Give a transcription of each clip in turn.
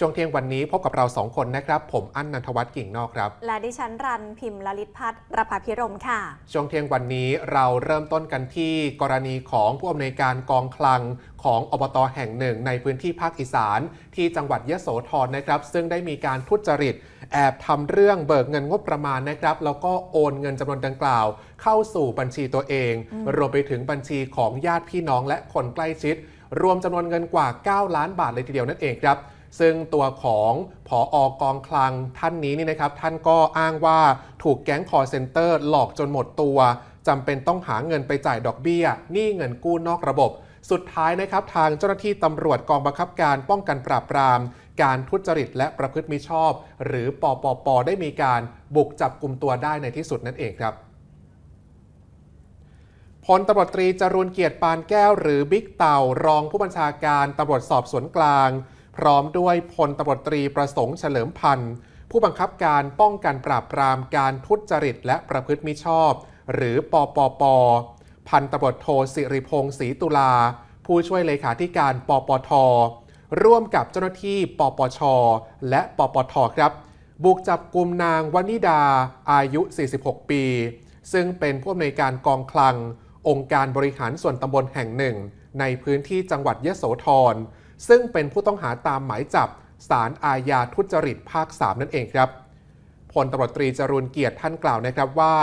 ช่วงเที่ยงวันนี้พบกับเราสองคนนะครับ ผมอั้นนันทวัฒน์กิ่งนอกครับ และดิฉันรันพิมพ์ลลิตพัฒน์ประภาพิรมค่ะ ช่วงเที่ยงวันนี้เราเริ่มต้นกันที่กรณีของผู้อำนวยการกองคลังของอบตแห่งหนึ่ง ในพื้นที่ภาคอีสาน ที่จังหวัดยะโสธรนะครับ ซึ่งได้มีการทุจริต แอบทำเรื่องเบิกเงินงบประมาณนะครับ แล้วก็โอนเงินจำนวนดังกล่าว เข้าสู่บัญชีตัวเอง รวมไปถึงบัญชีของญาติพี่น้องและคนใกล้ชิด รวมจำนวนเงินกว่า 9 ล้านบาทเลยทีเดียวนั่นเองครับ ซึ่งตัวของผออกองคลังท่านนี้นี่นะครับ ท่านก็อ้างว่าถูกแก๊งคอร์เซนเตอร์หลอกจนหมดตัวจำเป็นต้องหาเงินไปจ่ายดอกเบี้ยหนี้เงินกู้นอกระบบ สุดท้ายนะครับ ทางเจ้าหน้าที่ตำรวจกองบังคับการป้องกันปราบปราม การทุจริตและประพฤติมิชอบ หรือปปปได้มีการบุกจับกลุ่มตัวได้ในที่สุดนั่นเองครับพลตำรวจตรีจรูนเกียรติปานแก้วหรือบิ๊กเต่ารองผู้บัญชาการตำรวจสอบสวนกลาง พร้อมด้วยพลตำรวจตรีประสงค์เฉลิมพันธ์ผู้บังคับการป้องกันปราบปรามการทุจริตและประพฤติมิชอบ หรือปปป พันตำรวจโทสิริพงศ์ศรีตุลา ผู้ช่วยเลขาธิการปปท ร่วมกับเจ้าหน้าที่ปปช และปปทครับ บุกจับกลุ่มนางวนิดา อายุ 46 ปี ซึ่งเป็นผู้อำนวยการกองคลัง องค์การบริหารส่วนตำบลแห่งหนึ่ง ในพื้นที่จังหวัดยะโสธร ซึ่งเป็นผู้ต้องหาตามหมายจับสารอาญาทุจริตภาค 3 นั่นเองครับพลตำรวจตรีจรูนเกียรติท่านกล่าวนะครับว่า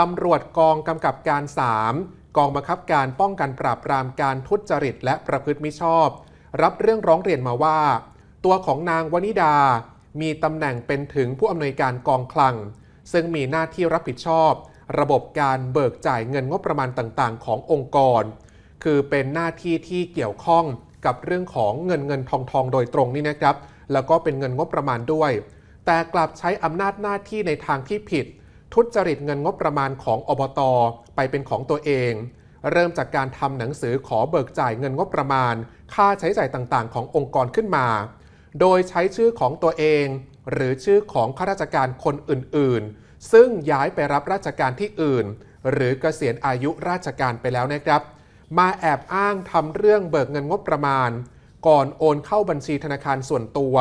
ตำรวจกองกำกับการ 3 กองบังคับการป้องกันปราบปรามการทุจริต และประพฤติมิชอบ รับเรื่องร้องเรียนมาว่า ตัวของนางวนิดา มีตำแหน่งเป็นถึงผู้อำนวยการกองคลัง ซึ่งมีหน้าที่รับผิดชอบ ระบบการเบิกจ่ายเงินงบประมาณต่างๆ ขององค์กร คือเป็นหน้าที่ที่เกี่ยวข้อง กับเรื่องของเงินเงินทองทองโดยตรงนี่นะครับ แล้วก็เป็นเงินงบประมาณด้วย แต่กลับใช้อำนาจหน้าที่ในทางที่ผิด ทุจริตเงินงบประมาณของอบต ไปเป็นของตัวเอง เริ่มจากการทำหนังสือขอเบิกจ่ายเงินงบประมาณ ค่าใช้จ่ายต่างๆ ขององค์กรขึ้นมา โดยใช้ชื่อของตัวเอง หรือชื่อของข้าราชการคนอื่นๆ ซึ่งย้ายไปรับราชการที่อื่น หรือเกษียณอายุราชการไปแล้วนะครับ มาแอบอ้างทำเรื่องเบิกเงินงบประมาณ ก่อนโอนเข้าบัญชีธนาคารส่วนตัว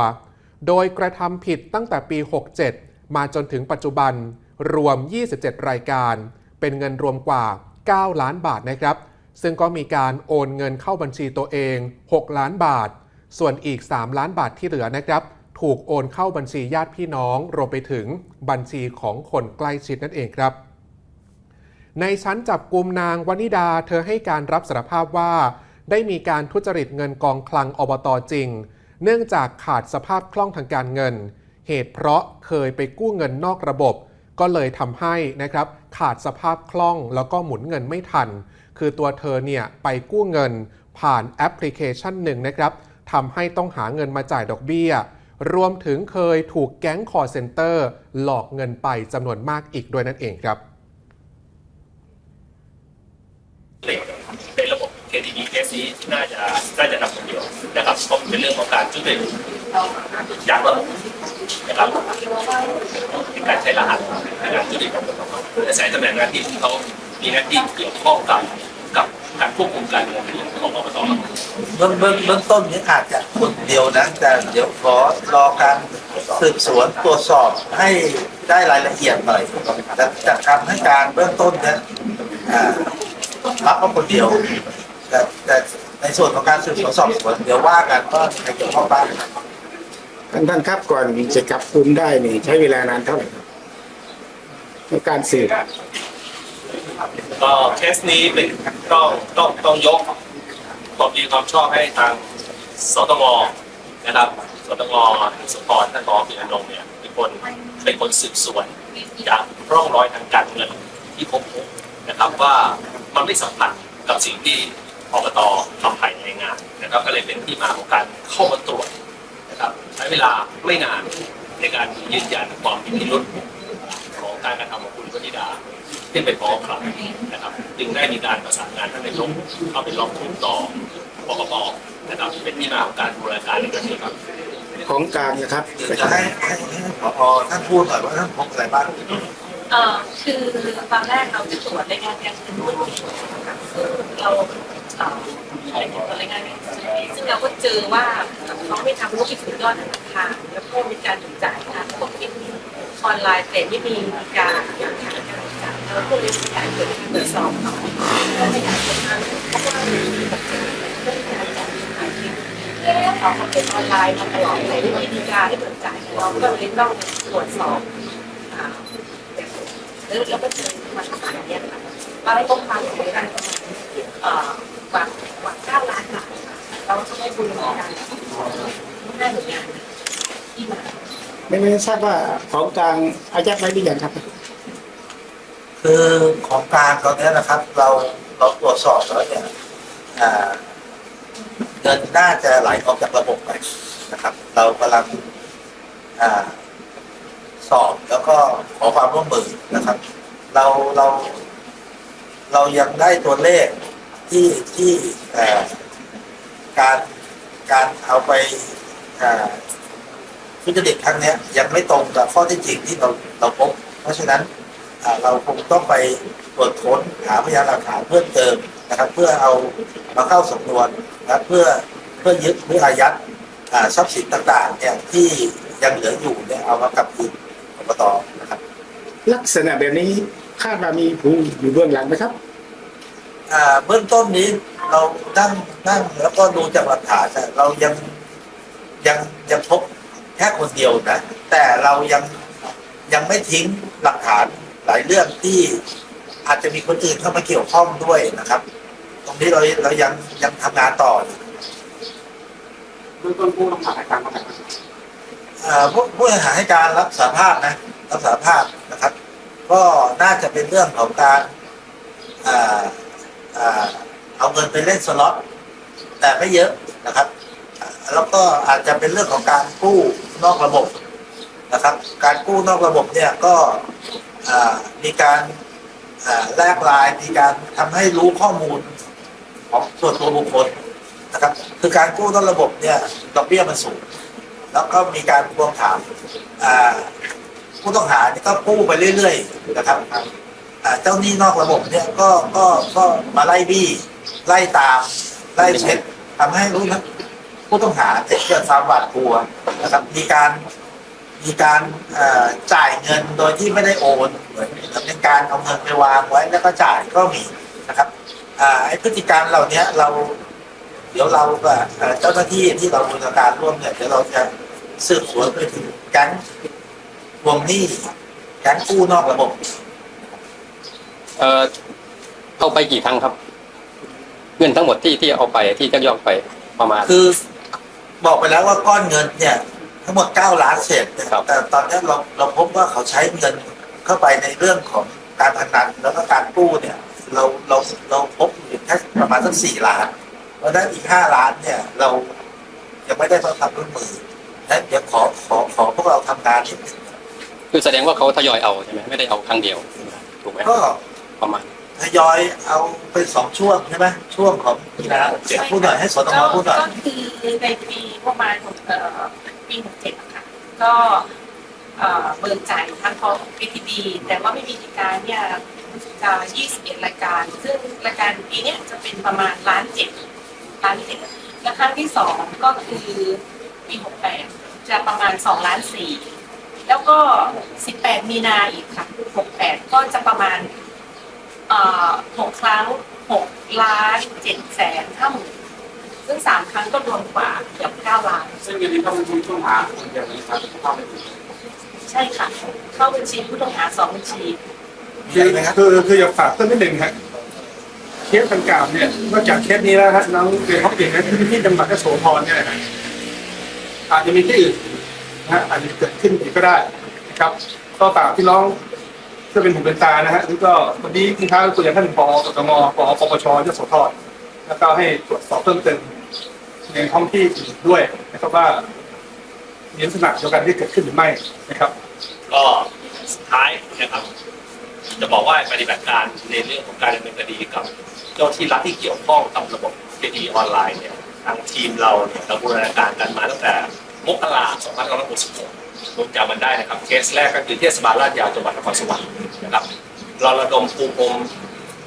โดยกระทำผิดตั้งแต่ปี 67 มาจนถึงปัจจุบันรวม 27 รายการ เป็นเงินรวมกว่า 9 ล้านบาทนะครับ ซึ่งก็มีการโอนเงินเข้าบัญชีตัวเอง 6 ล้านบาท ส่วนอีก 3 ล้านบาทที่เหลือนะครับ ถูกโอนเข้าบัญชีญาติพี่น้องรวมไปถึงบัญชีของคนใกล้ชิดนั่นเองครับ ในชั้นจับกลุ่มนางวนิดาเธอให้การรับสารภาพว่า ได้มีการทุจริตเงินกองคลังอบตจริง เนื่องจากขาดสภาพคล่องทางการเงิน เหตุเพราะเคยไปกู้เงินนอกระบบ ก็เลยทำให้นะครับขาดสภาพคล่องแล้วก็หมุนเงินไม่ทัน คือตัวเธอเนี่ยไปกู้เงินผ่านแอปพลิเคชันหนึ่งนะครับทำให้ต้องหาเงินมาจ่ายดอกเบี้ย รวมถึงเคยถูกแก๊งคอร์เซนเตอร์หลอกเงินไปจำนวนมากอีกด้วยนั่นเองครับ เหล็กในระบบ KTB เคส น่าจะน่าจะทำคนเดียวนะครับเพราะมันเป็นเรื่องของการทุจริตอย่างระบบนะครับเป็นการใช้รหัสในการทุจริตและใช้ตำแหน่งหน้าที่ที่เขามีหน้าที่เกี่ยวข้องกับกับการควบคุมการเงินของอบตเบื้องเบื้องเบื้องต้นนี้อาจจะคนเดียวนะแต่เดี๋ยวขอรอการสืบสวนตรวจสอบให้ได้รายละเอียดหน่อยแต่จากการให้การเบื้องต้นเนี่ยรับว่าคนเดียว แต่แต่ ในส่วนของการสืบสวนสอบสวนเดี๋ยวว่ากันว่าใครเกี่ยวข้องบ้างท่านท่านครับก่อนจะจับกุมได้นี่ใช้เวลานานเท่าไหร่ครับในการสืบก็เคสนี้เป็นต้องต้องต้องยกความดีความชอบให้ทางสตงนะครับสตงสปอร์ตท่านรองปิยนงค์เนี่ยเป็นคนเป็นคนสืบสวนจากร่องรอยทางการเงินที่พบพบนะครับว่ามันไม่สัมพันธ์กับสิ่งที่ อบตทำภายในงานนะครับก็เลยเป็นที่มาของการเข้ามาตรวจนะครับใช้เวลาไม่นานในการยืนยันความมีพิรุษของการกระทำของคุณวนิดาที่เป็นพอครับนะครับจึงได้มีการประสานงานท่านนายกเข้าไปร้องทุนต่อปปปนะครับเป็นที่มาของการบูรณาการในครั้งนี้ครับของกลางนะครับเดี๋ยวจะให้ให้ให้ผอท่านพูดหน่อยว่าท่านพบอะไรบ้างเอ่อคือตอนแรกเราจะตรวจในงานการเงินรุ่นเรา เอ่ออะไรเงี้ยตัวรายงานการซึ่งเราก็เจอว่าเขาไม่ทำธุรกิจสุดยอดธนาคารแล้วก็มีการถูกจ่ายทางพวกที่ออนไลน์แต่ไม่มีการหลักานการจ่ายแล้วพวกนี้มีการเกิดการตรวจสอบเขาก็ไม่อยากจะทำเพราะว่ามีปัจจัยเรื่องการจ่ายเงินหายไปเขาเป็นออนไลน์มาตลอดแต่ไม่มีการให้เปิดจ่ายเราก็เลยต้องตรวจสอบแล้วเราก็เจอมาตรฐานเนี้ยค่ะเราได้ต้นทางของการประมาณเอ่อ กว่ากว่าเก้าล้านบาทเราจะได้บูรณาการห้าหน่วยงานที่มาไม่ไม่ทราบว่าของกลางอายัดไว้หรือยังครับ คือของกลางตอนนี้นะครับ เราเราตรวจสอบแล้วเนี่ยเงินน่าจะไหลออกจากระบบไปนะครับ เรากำลังอสอบแล้วก็ขอความร่วมมือนะครับ เราเรา เรายังได้ตัวเลข ที่ที่การการเอาไปอ่าทุจริตครั้งนี้ยังไม่ตรงกับข้อที่จริงที่เราเราพบ เพราะฉะนั้นเราคงต้องไปตรวจค้นหาพยานหลักฐานเพิ่มเติมนะครับ เพื่อเอามาเข้าสำนวนนะครับเพื่อเพื่อยึดหรืออายัดทรัพย์สินต่างๆเนี่ยที่ยังเหลืออยู่เนี่ยเอามากลับคืนอบตนะครับ ลักษณะแบบนี้คาดว่ามีผู้อยู่เบื้องหลังไหมครับ เบื้องต้นนี้เรานั่งนั่งแล้วก็ดูจากหลักฐานอะเรายังยังยังพบแค่คนเดียวนะ แต่เรายังยังไม่ทิ้งหลักฐานหลายเรื่องที่อาจจะมีคนอื่นเข้ามาเกี่ยวข้องด้วยนะครับ ตรงนี้เราเรายังยังทำงานต่อเบื้องต้นผู้ต้องหาการมาไหนอ่าผู้ผู้ต้องหาให้การรับสารภาพนะรับสารภาพนะครับ ก็น่าจะเป็นเรื่องของการอ่า เอาเงินไปเล่นสล็อตแต่ไม่เยอะนะครับ แล้วก็อาจจะเป็นเรื่องของการกู้นอกระบบนะครับ การกู้นอกระบบเนี่ยก็มีการแลกลน์มีการทำให้รู้ข้อมูลของส่วนตัวบุคคลนะครับคือการกู้นอกระบบเนี่ยดอกเบี้ยมันสูง แล้วก็มีการทวงถามผู้ต้องหานี่ก็กู้ไปเรื่อยๆนะครับ เจ้าหนี้นอกระบบเนี่ยก็ก็ก็มาไล่บี้ไล่ตามไล่เช็คทำให้รู้นะผู้ต้องหาเกิดความหวาดกลัวนะครับมีการมีการจ่ายเงินโดยที่ไม่ได้โอนเหมือนเป็นการเอาเงินไปวางไว้แล้วก็จ่ายก็มีนะครับไอ้พฤติการเหล่านี้เรา เดี๋ยวเราเอ่อเจ้าหน้าที่ที่เราบูรณาการร่วมเนี่ยเดี๋ยวเราจะสืบสวนไปถึงแก๊งวงหนี้แก๊งกู้นอกระบบ เอ่อเอาไปกี่ครั้งครับ เงินทั้งหมดที่ที่เอาไปที่ยักยอกไปประมาณ คือ บอกไปแล้วว่าก้อนเงินเนี่ย ทั้งหมด9ล้านเศษเนี่ยครับ แต่ตอนนี้เราเราพบว่าเขาใช้เงินเข้าไปในเรื่องของการพนันแล้วก็การกู้เนี่ย เราเราเราพบอยู่แค่ประมาณสักสี่ล้านเพราะฉะนั้นอีกห้าล้านเนี่ย เรายังไม่ได้รับความร่วมมือและเดี๋ยวขอขอขอพวกเราทำงานนิดนึง คือแสดงว่าเขาทยอยเอาใช่ไหมไม่ได้เอาครั้งเดียว ถูกไหมก็ ประมาณ ทยอยเอาเป็นสองช่วงใช่ไหมช่วงของมีนาหกเจ็ดพูดหน่อยให้สตงพูดหน่อย ก็คือในปีประมาณเอ่อปีหกเจ็ดค่ะก็เอ่อเบิกจ่ายทางของ PTB แต่ว่าไม่มีกิจการเนี่ยจะ 21 รายการ ซึ่งรายการปีเนี้ยจะเป็นประมาณล้านเจ็ดล้านเจ็ดและครั้งที่สองก็คือปี68 จะประมาณ2ล้านสี่แล้วก็ 18 มีนาอีกค่ะ 68 ก็จะประมาณเอ่อ หกครั้งหกล้านเจ็ดแสนห้าหมื่นซึ่งสามครั้งก็รวมกว่าเกือบเก้าล้านซึ่งอันนี้เข้าบัญชีผู้ต้องหาคนเดียวนะครับเข้าไปใช่ค่ะ เข้าบัญชีผู้ต้องหาสองบัญชีคือคือคืออยากฝากเพิ่มนิดหนึ่งครับเคสดังกล่าวเนี่ยนอกจากเคสนี้แล้วครับน้องเรียนเขาเก่งนะที่ที่จังหวัดยโสธรเนี่ยนะฮะอาจจะมีที่อื่นนะฮะอาจจะเกิดขึ้นอีกก็ได้นะครับก็ฝากพี่น้อง เพื่อเป็นหูเป็นตานะฮะแล้วก็วันนี้คุณท้าคุยกับท่านปอตมปอปปชยโสธรแล้วก็ให้ตรวจสอบเพิ่มเติมในท้องที่อื่นด้วยนะครับว่ามีลักษณะเดียวกันที่เกิดขึ้นหรือไม่นะครับ ก็สุดท้ายนะครับจะบอกว่าปฏิบัติการในเรื่องของการดำเนินคดีกับเจ้าที่รัฐที่เกี่ยวข้องกับระบบคดีออนไลน์เนี่ยทางทีมเราเนี่ยเราบูรณาการกันมาตั้งแต่มกราคม2566 ผมจำมันได้นะครับ เคสแรกก็คือเทศบาลลาดยาวจังหวัดนครสวรรค์นะครับเราระดมปูพรม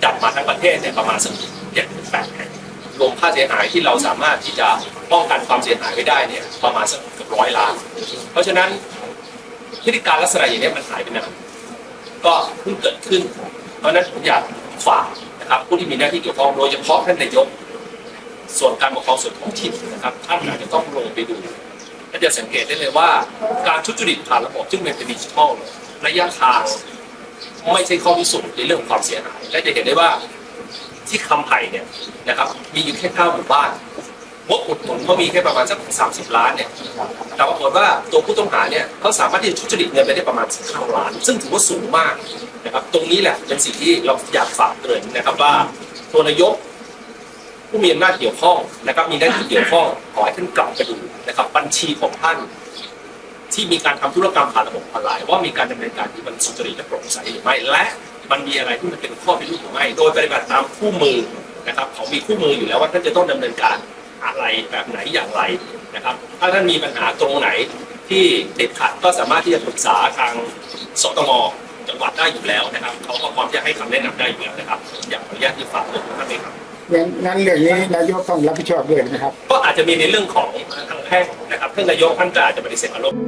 จับมาทั้งประเทศเนี่ยประมาณสักเจ็ดถึงแปดแห่งรวมค่าเสียหายที่เราสามารถที่จะป้องกันความเสียหายไว้ได้เนี่ยประมาณสักเกือบร้อยล้าน เพราะฉะนั้นพฤติการลักษณะอย่างนี้มันหายไปนานก็เพิ่งเกิดขึ้น เพราะฉะนั้นผมอยากฝากนะครับผู้ที่มีหน้าที่เกี่ยวข้องโดยเฉพาะท่านนายกส่วนการปกครองส่วนท้องถิ่นนะครับท่านอาจจะต้องลงไปดู และจะสังเกตได้เลยว่า การทุจริตผ่านระบบซึ่งเป็นดิจิทัลระยะทางไม่ใช่ข้อพิสูจน์ในเรื่องความเสียหาย และจะเห็นได้ว่าที่คำไผ่เนี่ยนะครับมีอยู่แค่เก้าหมู่บ้านงบอุดหนุนเขามีแค่ประมาณสักสามสิบล้านเนี่ยแต่ปรากฏว่าตัวผู้ต้องหาเนี่ยเขาสามารถที่จะทุจริตเงินไปได้ประมาณสิบเก้าล้าน ซึ่งถือว่าสูงมากนะครับ ตรงนี้แหละเป็นสิ่งที่เราอยากฝากเตือนนะครับว่าตัวนายก ผู้มีอำนาจเกี่ยวข้องนะครับมีหน้าที่เกี่ยวข้องขอให้ท่านกลับไปดูนะครับ บัญชีของท่าน ที่มีการทำธุรกรรมผ่านระบบออนไลน์ว่ามีการดำเนินการที่มันสุจริตและโปร่งใสหรือไม่และมันมีอะไรที่มันเป็นข้อพิรุธหรือไม่โดยปฏิบัติตามคู่มือนะครับเขามีคู่มืออยู่แล้วว่าท่านจะต้องดำเนินการอะไรแบบไหนอย่างไรนะครับ ถ้าท่านมีปัญหาตรงไหนที่ติดขัดก็สามารถที่จะปรึกษาทางสตงจังหวัดได้อยู่แล้วนะครับเขาก็พร้อมจะให้คำแนะนำได้อยู่แล้วนะครับ อยากขออนุญาตที่ฝากเรื่องท่านเองครับ งั้นงั้นเรื่องนี้นายกต้องรับผิดชอบด้วยนะครับ ก็อาจจะมีในเรื่องของทางแพ่งนะครับท่านนายกท่านก็อาจจะปฏิเสธอารมณ์